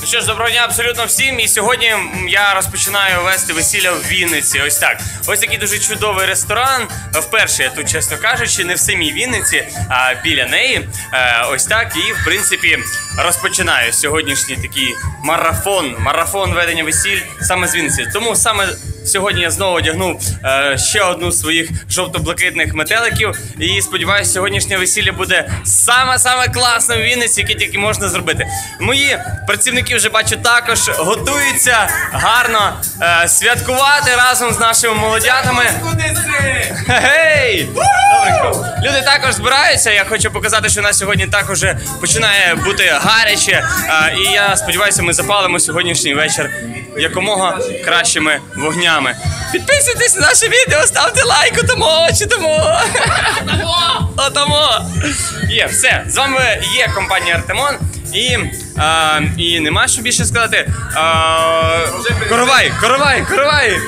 Ну що ж, доброго дня абсолютно всім. І сьогодні я розпочинаю вести весілля в Вінниці. Ось так. Ось такий дуже чудовий ресторан. Вперше я тут, чесно кажучи, не в самій Вінниці, а біля неї. Е, Ось так. І в принципі розпочинаю сьогоднішній такий марафон. Марафон ведення весіль саме з Вінниці. Тому саме. Сьогодні я знову одягнув е, ще одну з своїх жовто-блакитних метеликів. І сподіваюся, сьогоднішнє весілля буде саме-саме класним в Вінниці, яке тільки можна зробити. Мої працівники вже бачу також готуються гарно е, святкувати разом з нашими молодятами. Гей! Люди також збираються. Я хочу показати, що у нас сьогодні також починає бути гаряче. І я сподіваюся, ми запалимо сьогоднішній вечір якомога кращими вогнями. Підписуйтесь на наше відео, ставте лайк, тому чи тому. Отому. Є, все. З вами є компанія Артемон. І, а, і нема що більше сказати. А, коровай, коровай, коровай!